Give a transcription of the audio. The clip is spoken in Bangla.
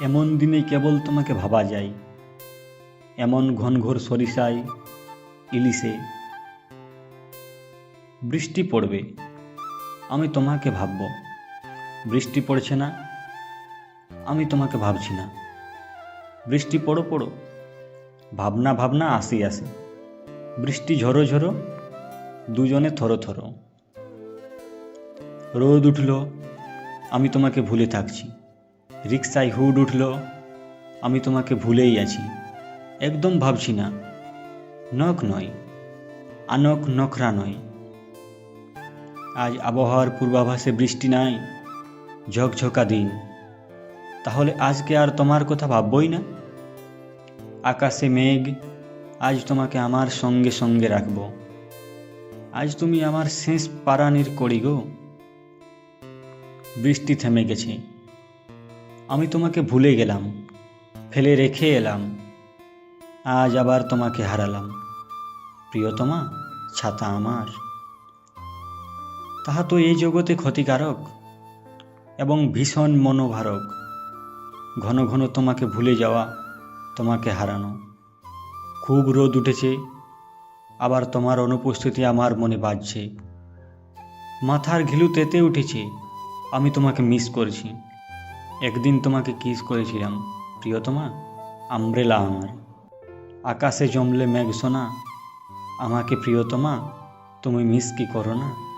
এমন দিনে কেবল তোমাকে ভাবা যায়। এমন ঘনঘোর সরিষায়, ইলিশে। বৃষ্টি পড়বে, আমি তোমাকে ভাবব। বৃষ্টি পড়ছে না, আমি তোমাকে ভাবছি না। বৃষ্টি পড়ো পড়ো। ভাবনা ভাবনা, আসি, আসে। বৃষ্টি ঝরো ঝরো, দুজনে থরো থরো। রোদ উঠল, আমি তোমাকে ভুলে থাকছি। রিক্সায় হুড উঠল, আমি তোমাকে ভুলেই আছি। একদম ভাবছি না। নখ নয়, আনক নখরা নয়। আজ আবহাওয়ার পূর্বাভাসে বৃষ্টি নাই, ঝকঝকা দিন। তাহলে আজকে আর তোমার কথা ভাববই না? আকাশে মেঘ, আজ তোমাকে আমার সঙ্গে সঙ্গে রাখব। আজ তুমি আমার শেষ পারানির কড়ি গো। বৃষ্টি থেমে গেছে। আমি তোমাকে ভুলে গেলাম, ফেলে রেখে এলাম, আজ আবার তোমাকে হারালাম। প্রিয়তমা, ছাতা আমার। তাহা তো এই জগতে ক্ষতিকারক এবং ভীষণ মনোভারক। ঘন ঘন তোমাকে ভুলে যাওয়া, তোমাকে হারানো। খুব রোদ উঠেছে, আবার তোমার অনুপস্থিতি আমার মনে বাজছে। মাথার ঘিলু তেতে উঠেছে, আমি তোমাকে মিস করছি। একদিন তোমাকে কিস করেছিলাম, প্রিয়তমা, আমব্রেলা আমার। আকাশে জমলে মেঘ সোনা, আমাকে প্রিয়তমা, তুমি মিস কি করো না?